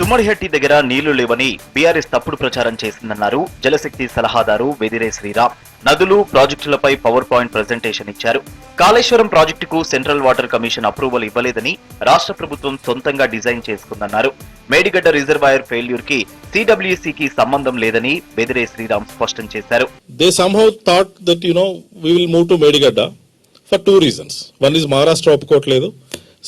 తుమ్మడిహట్టి దగ్గర నీళ్ళు లేవని బీఆర్ఎస్ తప్పుడు ప్రచారం చేసిందన్నారు జలశక్తి సలహాదారు వెదిరే శ్రీరామ్. నదులు ప్రాజెక్టులపై పవర్ పాయింట్ ప్రజెంటేషన్ ఇచ్చారు. కాళేశ్వరం ప్రాజెక్టుకు సెంట్రల్ వాటర్ కమిషన్ అప్రూవల్ ఇవ్వలేదని రాష్ట్ర ప్రభుత్వం సొంతంగా డిజైన్ చేసుకుందన్నారు. మేడిగడ్డ రిజర్వాయర్ ఫెయిల్యూర్కి సిడబ్ల్యూసీకి సంబంధం లేదని బెదిరే శ్రీరామ్ స్పష్టం చేశారు. They somehow thought that you know we will move to Medigadda for two reasons one is Maharashtra ఒప్పుకోవట్లేదు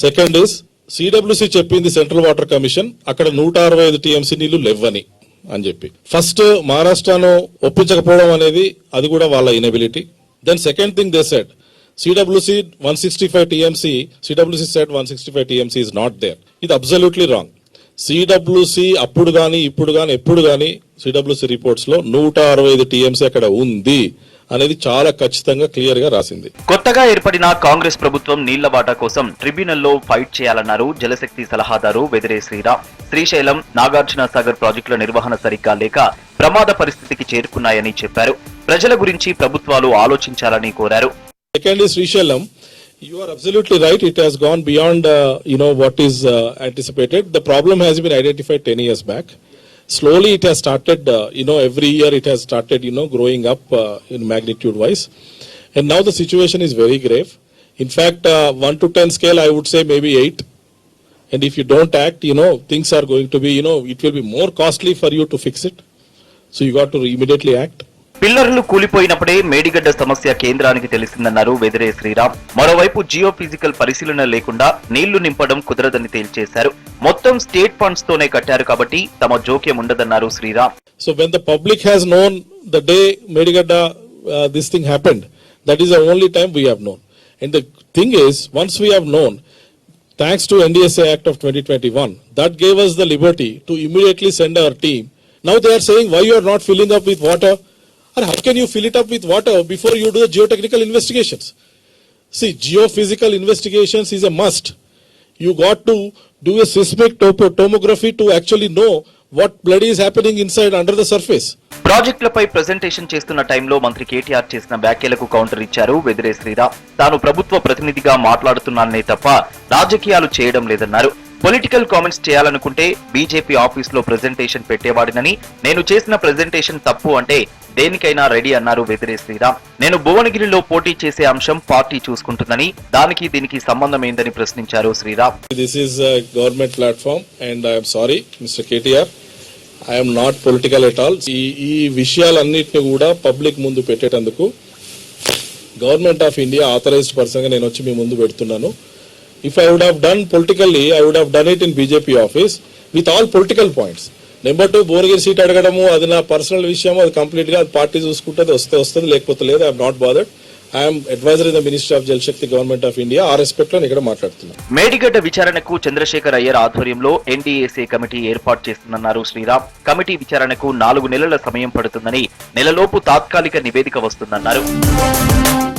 సెకండ్ ఇస్ సిడబ్ల్యూసి చెప్పింది సెంట్రల్ వాటర్ కమిషన్ అక్కడ నూట అరవై ఐదు టీఎంసీ నీళ్ళు లేవని అని చెప్పి. ఫస్ట్ మహారాష్ట్రను ఒప్పించకపోవడం అనేది అది కూడా వాళ్ళ inability then second thing they set CWC one sixty five TMC CWC set one sixty five TMC is not there ఇది అబ్సల్యూట్లీ రాంగ్ సిడబ్ల్యూసి అప్పుడు కానీ ఇప్పుడు కానీ ఎప్పుడు కానీ సిడబ్ల్యూసి రిపోర్ట్స్లో నూట అరవై ఐదు టీఎంసీ అక్కడ ఉంది. అనేది చాలా ఖచ్చితంగా క్లియర్గా రాసింది కొత్తగా ఏర్పడిన కాంగ్రెస్ ప్రభుత్వం నీళ్ళ వాటా కోసం ట్రిబ్యునల్లో ఫైట్ చేయాలన్నారు జలశక్తి సలహాదారు వెదిరే శ్రీరామ్ శ్రీశైలం నాగార్జున సాగర్ ప్రాజెక్టుల నిర్వహణ సరిగ్గా లేక ప్రమాద పరిస్థితికి చేరుకున్నాయని చెప్పారు ప్రజల గురించి ప్రభుత్వాలు ఆలోచించాలని కోరారు second Srishalam. You are absolutely right. It has gone beyond, uh, you know, what is uh, anticipated. The problem has been identified 10 years back. Slowly it has started, uh, you know, every year it has started, you know, growing up uh, in magnitude wise. And now the situation is very grave. In fact, uh, 1 to 10 scale, I would say maybe 8. And if you don't act, you know, things are going to be, you know, it will be more costly for you to fix it. So you got to immediately act. పిల్లర్లు కూలిపోయినప్పుడే మేడిగడ్డ సమస్య కేంద్రానికి తెలిసిందన్నారు వెదిరే శ్రీరామ్ మరోవైపు Jio physical పరిశీలన లేకుండా నీళ్ళు నింపడం కుదరదని తేల్చేశారు మొత్తం స్టేట్ ఫండ్స్ తోనే కట్టారు కాబట్టి తమ జోక్యం ఉండదన్నారు Sriram So when the public has known the day Medigadda uh, this thing happened, that is the only time we have known. And the thing is, once we have known, thanks to NDSA Act of 2021, that gave us the liberty to immediately send our team. Now they are saying why you are not filling up with water, or how can you fill it up with water before you do the geotechnical investigations? See, geophysical investigations is a must. You got to do a seismic topo- tomography to actually know what bloody is happening inside under the surface. ప్రాజెక్టులపై presentation చేస్తున్న టైంలో మంత్రి కేటీఆర్ చేసిన వ్యాఖ్యలకు counter ఇచ్చారు వెదిరే శ్రీరామ్ తాను ప్రభుత్వ ప్రతినిధిగా మాట్లాడుతున్నాననే తప్ప రాజకీయాలు చేయడం లేదన్నారు పొలిటికల్ కామెంట్స్ చేయాలనుకుంటే బీజేపీ ఆఫీస్లో ప్రెజెంటేషన్ పెట్టేవాడినని నేను చేసిన ప్రెజెంటేషన్ తప్పు అంటే దేనికైనా రెడీ అన్నారు వెదిరే శ్రీరామ్ నేను భువనగిరిలో పోటీ చేసే అంశం పార్టీ చూసుకుంటుందని దానికి దీనికి సంబంధం ఏందని ప్రశ్నించారు Sriram this is government platform and and sorry mister KTR Mr. KTR. I am not ఈ ఈ విషయాలన్నింటినీ కూడా పబ్లిక్ ముందు పెట్టేటందుకు గవర్నమెంట్ ఆఫ్ ఇండియా ఆథరైజ్డ్ పర్సన్గా నేను వచ్చి మీ ముందు పెడుతున్నాను if I would have done politically I would have done it in BJP office with all political points number two Bhuvanagiri seat అడగడము అది నా పర్సనల్ విషయం అది కంప్లీట్గా అది పార్టీ చూసుకుంటుంది వస్తే వస్తుంది లేకపోతే లేదు I'm not bothered I'm advisor in the ministry of Jal Shakti government of India ఆ రెస్పెక్ట్లో ఇక్కడ మాట్లాడుతున్నాను. మేడిగడ్డ విచారణకు చంద్రశేఖర్ అయ్యర్ ఆధ్వర్యంలో ఎన్డీఏసీ కమిటీ ఏర్పాటు చేస్తుందన్నారు శ్రీరామ్. కమిటీ విచారణకు నాలుగు నెలల సమయం పడుతుందని నెలలోపు తాత్కాలిక నివేదిక వస్తుందన్నారు.